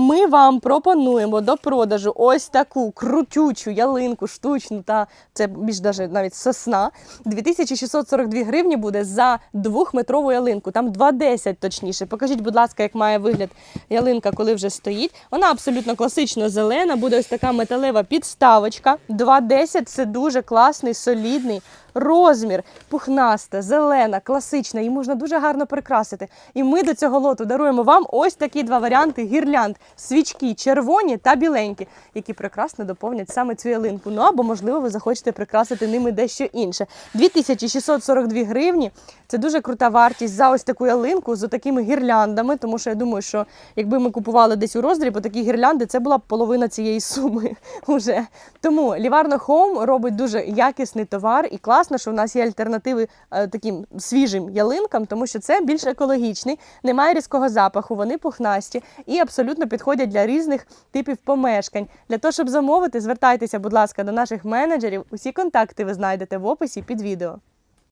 Ми вам пропонуємо до продажу ось таку крутючу ялинку, штучну та це більш даже навіть сосна. 2642 гривні буде за двохметрову ялинку. Там 2,10 точніше. Покажіть, будь ласка, як має вигляд ялинка, коли вже стоїть. Вона абсолютно класично зелена, буде ось така металева підставочка. 2,10 це дуже класний, солідний розмір, пухнаста, зелена, класична. Її можна дуже гарно прикрасити. І ми до цього лоту даруємо вам ось такі два варіанти гірлянд: свічки червоні та біленькі, які прекрасно доповнять саме цю ялинку. Ну або, можливо, ви захочете прикрасити ними дещо інше. 2642 гривні. Це дуже крута вартість за ось таку ялинку з такими гірляндами, тому що я думаю, що якби ми купували десь у роздріб такі гірлянди, це була б половина цієї суми уже. Тому Ліварно Хоум робить дуже якісний товар і класно, що в нас є альтернативи е, таким свіжим ялинкам, тому що це більш екологічний, немає різкого запаху, вони пухнасті і абсолютно підходять для різних типів помешкань. Для того, щоб замовити, звертайтеся, будь ласка, до наших менеджерів. Усі контакти ви знайдете в описі під відео.